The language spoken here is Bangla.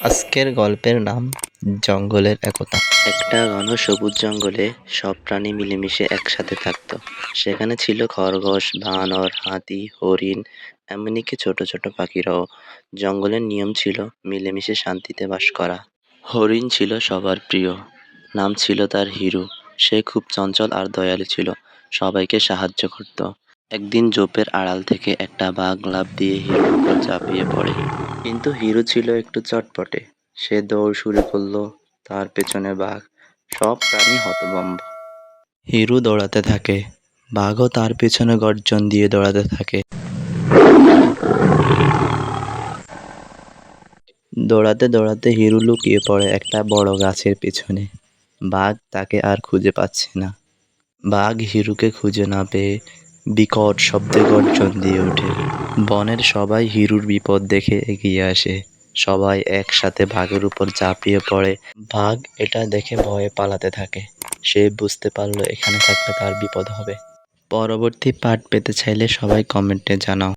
আজকের গল্পের নাম জঙ্গলের একতা। একটা ঘন সবুজ জঙ্গলে সব প্রাণী মিলেমিশে একসাথে থাকত। সেখানে ছিল খরগোশ, বানর, হাতি, হরিণ এমনকি ছোট ছোট পাখিরাও। জঙ্গলের নিয়ম ছিল মিলেমিশে শান্তিতে বাস করা। হরিণ ছিল সবার প্রিয়। নাম ছিল তার হিরু। সে খুব চঞ্চল আর দয়ালু ছিল। সবাইকে সাহায্য করত। একদিন জোপের আড়াল থেকে একটা বাঘ লাফ দিয়ে হিরুর উপর ঝাঁপিয়ে পড়ে। কিন্তু হিরু ছিল একটু চটপটে। সে দৌড় শুরু করল, তার পেছনে বাঘ। সব প্রাণী হতভম্ব। হিরু দৌড়াতে থাকে। বাঘও তার পেছনে গর্জন দিয়ে দৌড়াতে থাকে। দৌড়াতে দৌড়াতে হিরু লুকিয়ে পড়ে একটা বড় গাছের পেছনে। বাঘ তাকে আর খুঁজে পাচ্ছে না। বাঘ হিরুকে খুঁজে না পেয়ে বিকট শব্দে গর্জন দিয়ে ওঠে। বনের সবাই হিরুর বিপদ দেখে এগিয়ে আসে। সবাই একসাথে ভাগের উপর চাপিয়ে পড়ে। ভাগ এটা দেখে ভয়ে পালাতে থাকে। সে বুঝতে পারল এখানে থাকলে তার বিপদ হবে। পরবর্তী পাঠ পেতে চাইলে সবাই কমেন্টে জানাও।